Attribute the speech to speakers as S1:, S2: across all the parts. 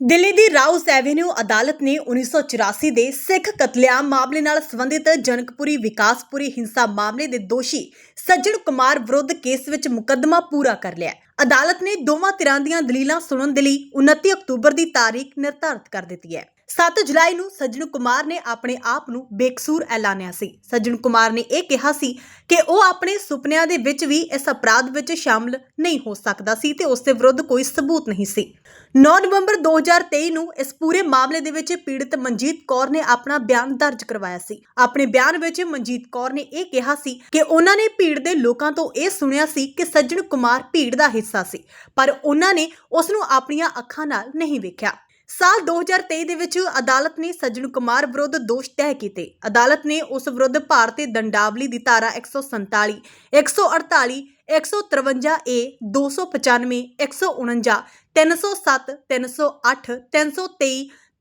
S1: ਦਿੱਲੀ ਦੀ ਰਾਊਸ avenue ਅਦਾਲਤ ਨੇ 1984 ਦੇ ਸਿੱਖ ਕਤਲੇਆਮ ਮਾਮਲੇ ਨਾਲ ਸੰਬੰਧਿਤ ਜਨਕਪੁਰੀ ਵਿਕਾਸਪੁਰੀ ਹਿੰਸਾ ਮਾਮਲੇ ਦੇ ਦੋਸ਼ੀ ਸੱਜਣ ਕੁਮਾਰ ਵਿਰੁੱਧ ਕੇਸ ਵਿੱਚ ਮੁਕੱਦਮਾ ਪੂਰਾ ਕਰ ਲਿਆ ਅਦਾਲਤ ਨੇ ਦੋਵਾਂ ਧਿਰਾਂ ਦੀਆਂ ਦਲੀਲਾਂ ਸੁਣਨ ਦੇ ਲਈ 29 ਅਕਤੂਬਰ ਦੀ ਤਾਰੀਖ ਨਿਰਧਾਰਤ ਕਰ ਦਿੱਤੀ ਹੈ। 7 ਜੁਲਾਈ ਨੂੰ ਸੱਜਣ ਕੁਮਾਰ ਨੇ ਆਪਣੇ ਆਪ ਨੂੰ ਬੇਕਸੂਰ ਐਲਾਨਿਆ ਸੀ। ਸੱਜਣ ਕੁਮਾਰ ਨੇ ਇਹ ਕਿਹਾ ਸੀ ਕਿ ਉਹ ਆਪਣੇ ਸੁਪਨਿਆਂ ਦੇ ਵਿੱਚ ਵੀ ਇਸ ਅਪਰਾਧ ਵਿੱਚ ਸ਼ਾਮਲ ਨਹੀਂ ਹੋ ਸਕਦਾ ਸੀ ਤੇ ਉਸ ਦੇ ਵਿਰੁੱਧ ਕੋਈ ਸਬੂਤ ਨਹੀਂ ਸੀ। 9 ਨਵੰਬਰ 2023 ਨੂੰ ਇਸ ਪੂਰੇ ਮਾਮਲੇ ਦੇ ਵਿੱਚ ਪੀੜਤ ਮਨਜੀਤ ਕੌਰ ਨੇ ਆਪਣਾ ਬਿਆਨ ਦਰਜ ਕਰਵਾਇਆ ਸੀ। ਆਪਣੇ ਬਿਆਨ ਵਿੱਚ ਮਨਜੀਤ ਕੌਰ ਨੇ ਇਹ ਕਿਹਾ ਸੀ ਕਿ ਉਹਨਾਂ ਨੇ ਭੀੜ ਦੇ ਲੋਕਾਂ ਤੋਂ ਇਹ ਸੁਣਿਆ ਸੀ ਕਿ ਸੱਜਣ ਕੁਮਾਰ ਭੀੜ ਦਾ ਹਿੱਸਾ ਸੀ, ਪਰ ਉਹਨਾਂ ਨੇ ਉਸ ਨੂੰ ਆਪਣੀਆਂ ਅੱਖਾਂ ਨਾਲ ਨਹੀਂ ਵੇਖਿਆ। ਸਾਲ 2023 ਦੇ ਵਿੱਚ ਅਦਾਲਤ ਨੇ ਸੱਜਣ ਕੁਮਾਰ ਵਿਰੁੱਧ ਦੋਸ਼ ਤੈਅ ਕੀਤੇ। ਅਦਾਲਤ ਨੇ ਉਸ ਵਿਰੁੱਧ ਭਾਰਤੀ ਦੰਡਾਵਲੀ ਦੀ ਧਾਰਾ 147 148 153 ਏ 295 149 307 308 323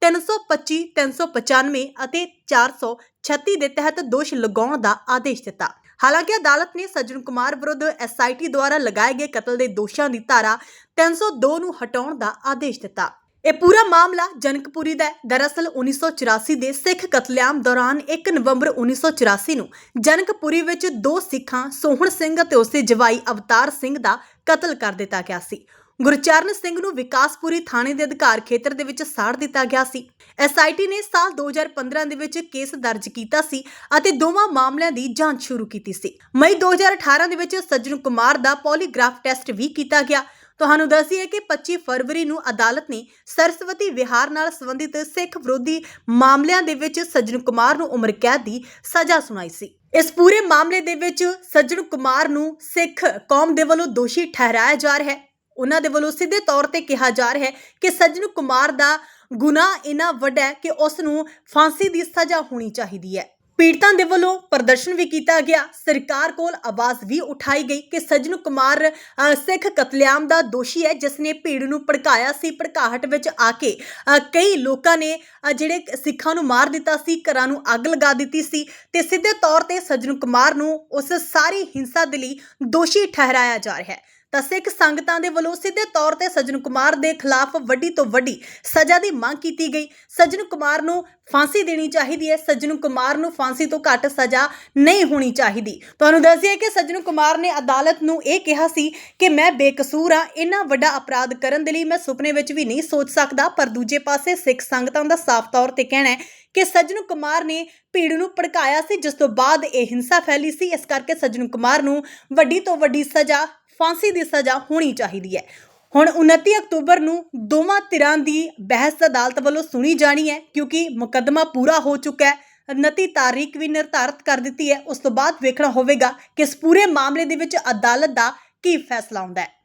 S1: 325 395 ਅਤੇ 436 ਦੇ ਤਹਿਤ ਦੋਸ਼ ਲਗਾਉਣ ਦਾ ਆਦੇਸ਼ ਦਿੱਤਾ। ਹਾਲਾਂਕਿ ਅਦਾਲਤ ਨੇ ਸੱਜਣ ਕੁਮਾਰ ਵਿਰੁੱਧ ਐਸਆਈਟੀ ਦੁਆਰਾ ਲਗਾਏ ਗਏ ਕਤਲ ਦੇ ਦੋਸ਼ਾਂ ਦੀ ਧਾਰਾ 302 ਨੂੰ ਹਟਾਉਣ ਦਾ ਆਦੇਸ਼ ਦਿੱਤਾ। ਇਹ ਪੂਰਾ ਮਾਮਲਾ ਜਨਕਪੁਰੀ ਦਾ ਹੈ। ਦਰਅਸਲ 1984 ਦੇ ਸਿੱਖ ਕਤਲੇਆਮ ਦੌਰਾਨ 1 ਨਵੰਬਰ 1984 ਨੂੰ ਜਨਕਪੁਰੀ ਵਿੱਚ ਦੋ ਸਿੱਖਾਂ, ਸੋਹਣ ਸਿੰਘ ਅਤੇ ਉਸਦੇ ਜਵਾਈ ਅਵਤਾਰ ਸਿੰਘ ਦਾ ਕਤਲ ਕਰ ਦਿੱਤਾ ਗਿਆ ਸੀ। ਗੁਰਚਰਨ ਸਿੰਘ ਨੂੰ ਵਿਕਾਸਪੁਰੀ ਥਾਣੇ ਦੇ ਅਧਿਕਾਰ ਖੇਤਰ ਦੇ ਵਿੱਚ ਸਾੜ ਦਿੱਤਾ ਗਿਆ ਸੀ। ਐਸਆਈਟੀ ਨੇ ਸਾਲ 2015 ਦੇ ਵਿੱਚ ਕੇਸ ਦਰਜ ਕੀਤਾ ਸੀ ਅਤੇ ਦੋਵਾਂ ਮਾਮਲਿਆਂ ਦੀ ਜਾਂਚ ਸ਼ੁਰੂ ਕੀਤੀ ਸੀ। ਮਈ 2018 ਦੇ ਵਿੱਚ ਸੱਜਣ ਕੁਮਾਰ ਦਾ ਪੋਲੀਗ੍ਰਾਫ ਟੈਸਟ ਵੀ ਕੀਤਾ ਗਿਆ। ਤੁਹਾਨੂੰ ਦੱਸੀਏ ਕਿ 25 ਫਰਵਰੀ ਨੂੰ ਅਦਾਲਤ ਨੇ ਸਰਸਵਤੀ ਵਿਹਾਰ ਨਾਲ ਸੰਬੰਧਿਤ ਸਿੱਖ ਵਿਰੋਧੀ ਮਾਮਲਿਆਂ ਦੇ ਵਿੱਚ ਸੱਜਣ ਕੁਮਾਰ ਨੂੰ ਉਮਰ ਕੈਦ ਦੀ ਸਜ਼ਾ ਸੁਣਾਈ ਸੀ। ਇਸ ਪੂਰੇ ਮਾਮਲੇ ਦੇ ਵਿੱਚ ਸੱਜਣ ਕੁਮਾਰ ਨੂੰ ਸਿੱਖ ਕੌਮ ਦੇ ਵੱਲੋਂ ਦੋਸ਼ੀ ਠਹਿਰਾਇਆ ਜਾ ਰਿਹਾ ਹੈ। ਉਹਨਾਂ ਦੇ ਵੱਲੋਂ ਸਿੱਧੇ ਤੌਰ ਤੇ ਕਿਹਾ ਜਾ ਰਿਹਾ ਹੈ ਕਿ ਸੱਜਣ ਕੁਮਾਰ ਦਾ ਗੁਨਾਹ ਇੰਨਾ ਵੱਡਾ ਹੈ ਕਿ ਉਸ ਨੂੰ ਫਾਂਸੀ ਦੀ ਸਜ਼ਾ ਹੋਣੀ ਚਾਹੀਦੀ ਹੈ। ਪੀੜਤਾਂ ਦੇ ਵੱਲੋਂ ਪ੍ਰਦਰਸ਼ਨ ਵੀ ਕੀਤਾ ਗਿਆ। ਸਰਕਾਰ ਕੋਲ ਆਵਾਜ਼ ਵੀ ਉਠਾਈ ਗਈ ਕਿ ਸੱਜਣ ਕੁਮਾਰ ਅ, ਸਿੱਖ ਕਤਲੇਆਮ ਦਾ ਦੋਸ਼ੀ ਹੈ ਜਿਸ ਨੇ ਭੀੜ ਨੂੰ ਭੜਕਾਇਆ ਸੀ ਭੜਕਾਹਟ ਵਿੱਚ ਆ ਕੇ ਅ, ਕਈ ਲੋਕਾਂ ਨੇ ਅ, ਜਿਹੜੇ ਸਿੱਖਾਂ ਨੂੰ ਮਾਰ ਦਿੱਤਾ ਸੀ ਘਰਾਂ ਨੂੰ ਅੱਗ ਲਗਾ ਦਿੱਤੀ ਸੀ ਤੇ ਸਿੱਧੇ ਤੌਰ ਤੇ ਸੱਜਣ ਕੁਮਾਰ ਨੂੰ ਉਸ ਸਾਰੀ ਹਿੰਸਾ ਦੇ ਲਈ ਦੋਸ਼ੀ ਠਹਿਰਾਇਆ ਜਾ ਰਿਹਾ ਹੈ। ਤਾਂ ਸਿੱਖ ਸੰਗਤਾਂ ਦੇ ਵੱਲੋਂ ਸਿੱਧੇ ਤੌਰ ਤੇ ਸੱਜਣ ਕੁਮਾਰ ਦੇ ਖਿਲਾਫ ਵੱਡੀ ਤੋਂ ਵੱਡੀ ਸਜ਼ਾ ਦੀ ਮੰਗ ਕੀਤੀ ਗਈ। ਸੱਜਣ ਕੁਮਾਰ ਨੂੰ ਫਾਂਸੀ ਦੇਣੀ ਚਾਹੀਦੀ ਹੈ। ਸੱਜਣ ਕੁਮਾਰ ਨੂੰ ਫਾਂਸੀ ਤੋਂ ਘੱਟ ਸਜ਼ਾ ਨਹੀਂ ਹੋਣੀ ਚਾਹੀਦੀ। ਤੁਹਾਨੂੰ ਦੱਸਿਆ ਕਿ ਸੱਜਣ ਕੁਮਾਰ ਨੇ ਅਦਾਲਤ ਨੂੰ ਇਹ ਕਿਹਾ ਸੀ ਕਿ ਮੈਂ ਬੇਕਸੂਰ ਹਾਂ। ਇੰਨਾ ਵੱਡਾ ਅਪਰਾਧ ਕਰਨ ਦੇ ਲਈ ਮੈਂ ਸੁਪਨੇ ਵਿੱਚ ਵੀ ਨਹੀਂ ਸੋਚ ਸਕਦਾ, ਪਰ ਦੂਜੇ ਪਾਸੇ ਸਿੱਖ ਸੰਗਤਾਂ ਦਾ ਸਾਫ਼ ਤੌਰ ਤੇ ਕਹਿਣਾ ਹੈ ਕਿ ਸੱਜਣ ਕੁਮਾਰ ਨੇ ਭੀੜ ਨੂੰ ਭੜਕਾਇਆ ਸੀ, ਜਿਸ ਤੋਂ ਬਾਅਦ ਇਹ ਹਿੰਸਾ ਫੈਲੀ ਸੀ। ਇਸ ਕਰਕੇ ਸੱਜਣ ਕੁਮਾਰ ਨੂੰ ਵੱਡੀ ਤੋਂ ਵੱਡੀ ਸਜ਼ਾ ਫਾਂਸੀ ਦੀ ਸਜ਼ਾ ਹੋਣੀ ਚਾਹੀਦੀ ਹੈ। ਹੁਣ 29 ਅਕਤੂਬਰ ਨੂੰ ਦੋਵਾਂ ਧਿਰਾਂ ਦੀ ਬਹਿਸ ਅਦਾਲਤ ਵੱਲੋਂ ਸੁਣੀ ਜਾਣੀ ਹੈ ਕਿਉਂਕਿ ਮੁਕੱਦਮਾ ਪੂਰਾ ਹੋ ਚੁੱਕਾ ਹੈ। 29 ਤਾਰੀਖ ਵੀ ਨਿਰਧਾਰਤ ਕਰ ਦਿੱਤੀ ਹੈ। ਉਸ ਤੋਂ ਬਾਅਦ ਵੇਖਣਾ ਹੋਵੇਗਾ ਕਿ ਇਸ ਪੂਰੇ ਮਾਮਲੇ ਦੇ ਵਿੱਚ ਅਦਾਲਤ ਦਾ ਕੀ ਫੈਸਲਾ ਆਉਂਦਾ ਹੈ।